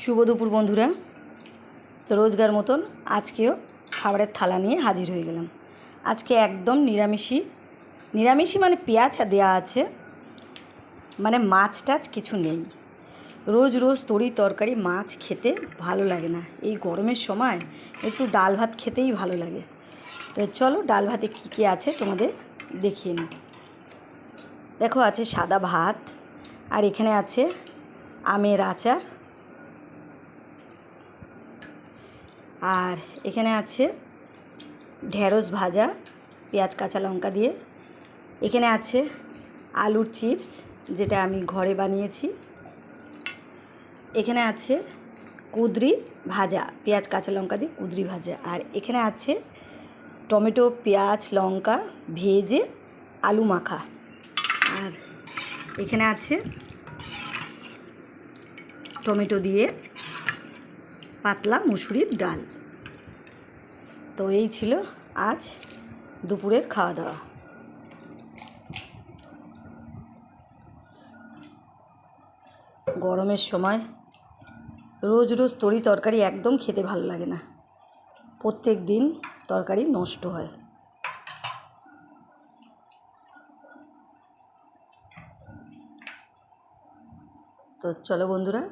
শুভ দুপুর বন্ধুরা। তো রোজগার মতন আজকেও খাবারের থালা নিয়ে হাজির হয়ে গেলাম। আজকে একদম নিরামিষই। নিরামিষই মানে পেঁয়াজ দেওয়া আছে। মানে মাছ টাছ কিছু নেই। রোজ রোজ তরি তরকারি, মাছ খেতে ভালো লাগে না। এই গরমের সময় একটু ডাল ভাত খেতেই ভালো লাগে। তো চলো ডাল ভাতে কী কী আছে তোমাদের দেখিয়ে নিই। দেখো আছে সাদা ভাত, আর এখানে আছে আমের আচার আর এখানে আছে ঢেঁড়স ভাজা, পেঁয়াজ, কাঁচা লঙ্কা দিয়ে। এখানে আছে আলুর চিপস, যেটা আমি ঘরে বানিয়েছি। এখানে আছে কুদরি ভাজা, পেঁয়াজ, কাঁচা লঙ্কা দিয়ে কুদরি ভাজা। আর এখানে আছে টমেটো, পেঁয়াজ, লঙ্কা ভেজে আলু মাখা। আর এখানে আছে টমেটো দিয়ে পাতলা মুসুরির ডাল। তো এই ছিল আজ দুপুরের খাওয়া দাওয়া গরমের সময় রোজ রোজ তরি তরকারি একদম খেতে ভালো লাগে না। প্রত্যেক দিন তরকারি নষ্ট হয়। তো চলো বন্ধুরা